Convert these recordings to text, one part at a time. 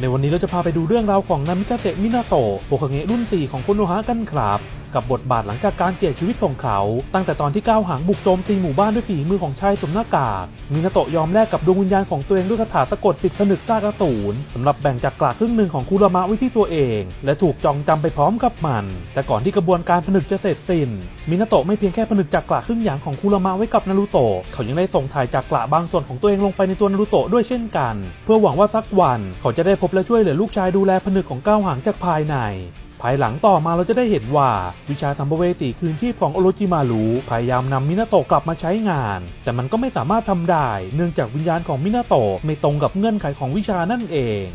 ในวันนี้เราจะพาไปดูเรื่องราวของนามิกาเซมินาโตะโฮคาเงะรุ่น 4 ของโคโนฮะกันครับ กับบทบาทหลังจากการเสียชีวิตของเขา ตั้งแต่ตอนที่ก้าวหางบุกโจมตีหมู่บ้านด้วยฝีมือของชายสวมหน้ากากมินาโตะยอมแลกกับดวงวิญญาณของตัวเองด้วยคาถาสะกดปิดผนึกซากอสูรสำหรับแบ่งจากกลาครึ่งหนึ่งของคุรามะไว้ที่ตัวเอง และถูกจองจำไปพร้อมกับมัน แต่ก่อนที่กระบวนการผนึกจะเสร็จสิ้นมินาโตะไม่เพียงแค่ผนึกจากกลาครึ่งหยางของคุรามะไว้กับนารูโตะเขายังได้ส่งถ่ายจากกลาบางส่วนของตัวเองลงไปในตัวนารูโตะด้วยเช่นกัน เพื่อหวังว่าสักวัน เขาจะได้พบและช่วยเหลือลูกชายดูแลผนึกของก้าวหางจากภายในายหลังต่อมาเราจะได้เห็นว่า วิชาสัมภเวสีคืนชีพของโอโรจิมารุพยายามนำมินาโตะกลับมาใช้งาน แต่มันก็ไม่สามารถทำได้ เนื่องจากวิญญาณของมินาโตะไม่ตรงกับเงื่อนไขของวิชานั่นเอง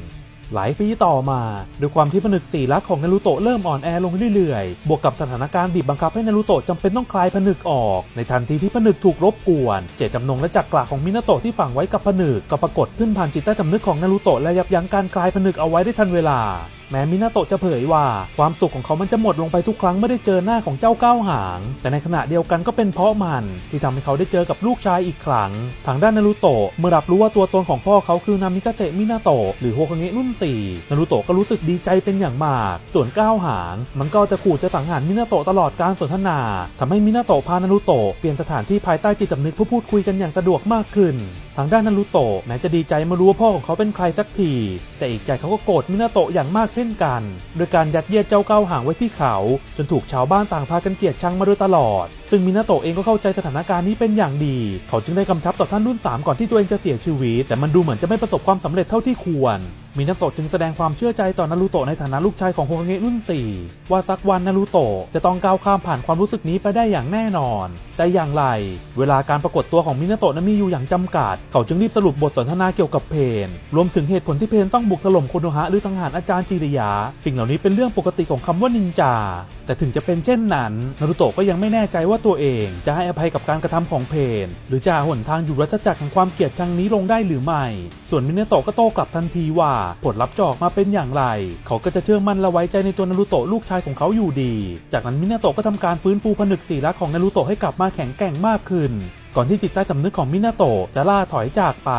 หลายปีต่อมาด้วยความที่ผนึกสีลักษณ์ของนารูโตะเริ่มอ่อนแอลงเรื่อยๆ บวกกับสถานการณ์บีบบังคับให้นารูโตะจำเป็นต้องคลายผนึกออก ในทันทีที่ผนึกถูกรบกวน เจตจำนงและจักรกลาของมินาโตะที่ฝังไว้กับผนึกก็ปรากฏขึ้นผ่านจิตใต้สำนึกของนารูโตะและยับยั้งการคลายผนึกเอาไว้ได้ทันเวลา แม้มินาโตะจะเผยว่า ความสุขของเขามันจะหมดลงไปทุกครั้งเมื่อได้เจอหน้าของเจ้าก้าวหาง แต่ในขณะเดียวกันก็เป็นเพราะมันที่ทำให้เขาได้เจอกับลูกชายอีกครั้ง ทางด้านนารูโตะเมื่อรับรู้ว่าตัวตนของพ่อเขาคือนามิกาเตะมินาโตะหรือโฮคาเงะรุ่น4นารูโตะก็รู้สึกดีใจเป็นอย่างมาก ส่วนก้าวหาง มันก็จะขู่จะสังหารมินาโตะตลอดการสนทนาทำให้มินาโตะพานารูโตะเปลี่ยนสถานที่ภายใต้จิตสำนึกเพื่อพูดคุยกันอย่างสะดวกมากขึ้นทางด้านนารูโตะแม้จะดีใจมารู้ว่าพ่อของเขาเป็นใครสักที แต่อีกใจเขาก็โกรธมินาโตะอย่างมากเช่นกัน โดยการยัดเยียดเจ้าเก้าหางไว้ที่เขา จนถูกชาวบ้านต่างพากันเกลียดชังมาโดยตลอด ซึ่งมินาโตะเองก็เข้าใจสถานการณ์นี้เป็นอย่างดี เขาจึงได้กำชับต่อท่านรุ่น 3 ก่อนที่ตัวเองจะเสียชีวิต แต่มันดูเหมือนจะไม่ประสบความสำเร็จเท่าที่ควรมินาโตะจึงแสดงความเชื่อใจต่อนารูโตะในฐานะลูกชายของโฮคาเงะรุ่น 4 ว่าสักวันนารูโตะจะต้องก้าวข้ามผ่านความรู้สึกนี้ไปได้อย่างแน่นอน แต่อย่างไร เวลาการปรากฏตัวของมินาโตะนั้นมีอยู่อย่างจำกัด เขาจึงรีบสรุปบทสนทนาเกี่ยวกับเพน รวมถึงเหตุผลที่เพนต้องบุกถล่มโคโนฮะหรือสังหารอาจารย์จิริยะสิ่งเหล่านี้เป็นเรื่องปกติของคำว่านินจา แต่ถึงจะเป็นเช่นนั้นนารูโตะก็ยังไม่แน่ใจว่าตัวเองจะให้อภัยกับการกระทำของเพน หรือจะหาหนทางอยู่รัชจักรแห่งความเกลียดชังนี้ลงได้หรือไม่ ส่วนมินาโตะก็โต้กลับทันทีว่าผลลัพธ์จะออกมาเป็นอย่างไร เขาก็จะเชื่อมั่นและไว้ใจในตัวนารูโตะลูกชายของเขาอยู่ดี จากนั้นมินาโตะก็ทำการฟื้นฟูผนึกสีลักษณ์ของนารูโตะให้กลับมาแข็งแกร่งมากขึ้น ก่อนที่จิตใต้สำนึกของมินาโตะจะล่าถอยจากไป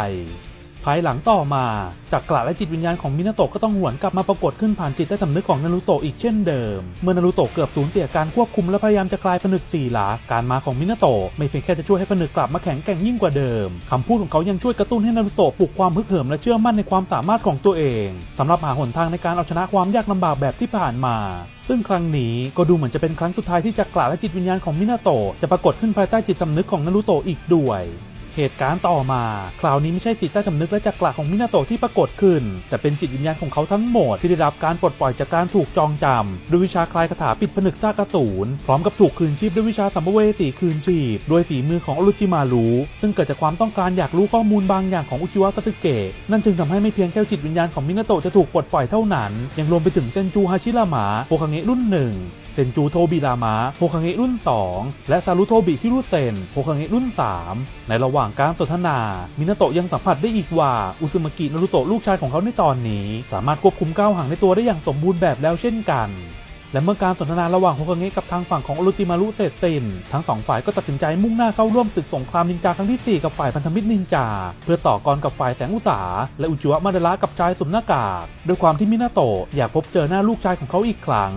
ภายหลังต่อมาจากกระและจิตวิญญาณของมินาโตะก็ต้องหวนกลับมาปรากฏขึ้นผ่านจิตใต้สำนึกของนารูโตะอีกเช่นเดิม เมื่อนารูโตะเกือบสูญเสียการควบคุมและพยายามจะคลายผนึกสี่หลา การมาของมินาโตะไม่เพียงแค่จะช่วยให้ผนึกกลับมาแข็งแกร่งยิ่งกว่าเดิมคำพูดของเขายังช่วยกระตุ้นให้นารูโตะปลุกความฮึกเหิมและเชื่อมั่นในความสามารถของตัวเองสำหรับหาหนทางในการเอาชนะความยากลำบากแบบที่ผ่านมาซึ่งครั้งนี้ก็ดูเหมือนจะเป็นครั้งสุดท้ายที่จักระและจิตวิญญาณของมินาโตะจะปรากฏขึ้นภายใต้จิตสำนึกของนารูโตะอีกด้วย เหตุการณ์ต่อมา คราวนี้ไม่ใช่จิตใต้สำนึกและจักระของมินาโตะที่ปรากฏขึ้น แต่เป็นจิตวิญญาณของเขาทั้งหมดที่ได้รับการปลดปล่อยจากการถูกจองจำด้วยวิชาคลายคาถาปิดผนึกซากอสูรพร้อมกับถูกคืนชีพด้วยวิชาสัมภเวสีคืนชีพด้วยฝีมือของอรุจิมารุซึ่งเกิดจากความต้องการอยากรู้ข้อมูลบางอย่างของอุจิวะซาสึเกะนั่นจึงทำให้ไม่เพียงแค่จิตวิญญาณของมินาโตะจะถูกปลดปล่อยเท่านั้น ยังรวมไปถึงเซนจูฮาชิรามะโฮคาเงะรุ่นหนึ่งเซนจูโทบิรามะโฮคาเงะรุ่น 2 และซารุโทบิฮิรุเซนโฮคาเงะรุ่น 3 ในระหว่างการสนทนา มินาโตะยังสัมผัสได้อีกว่าอุซึมากินารุโตะลูกชายของเขาในตอนนี้ สามารถควบคุมก้าวหางในตัวได้อย่างสมบูรณ์แบบแล้วเช่นกันและเมื่อการสนทนาระหว่างโฮคาเงะกับทางฝั่งของอรุจิมารุเสร็จสิ้นทั้งสองฝ่ายก็ตัดสินใจมุ่งหน้าเข้าร่วมศึกสงครามนินจาครั้งที่ 4 กับฝ่ายพันธมิตรนินจา เพื่อต่อกรกับฝ่ายแสงอุสาและอุจิวะมาดาระกับชายสวมหน้ากากด้วยความที่มินาโตะอยากพบเจอหน้าลูกชายของเขาอีกครั้ง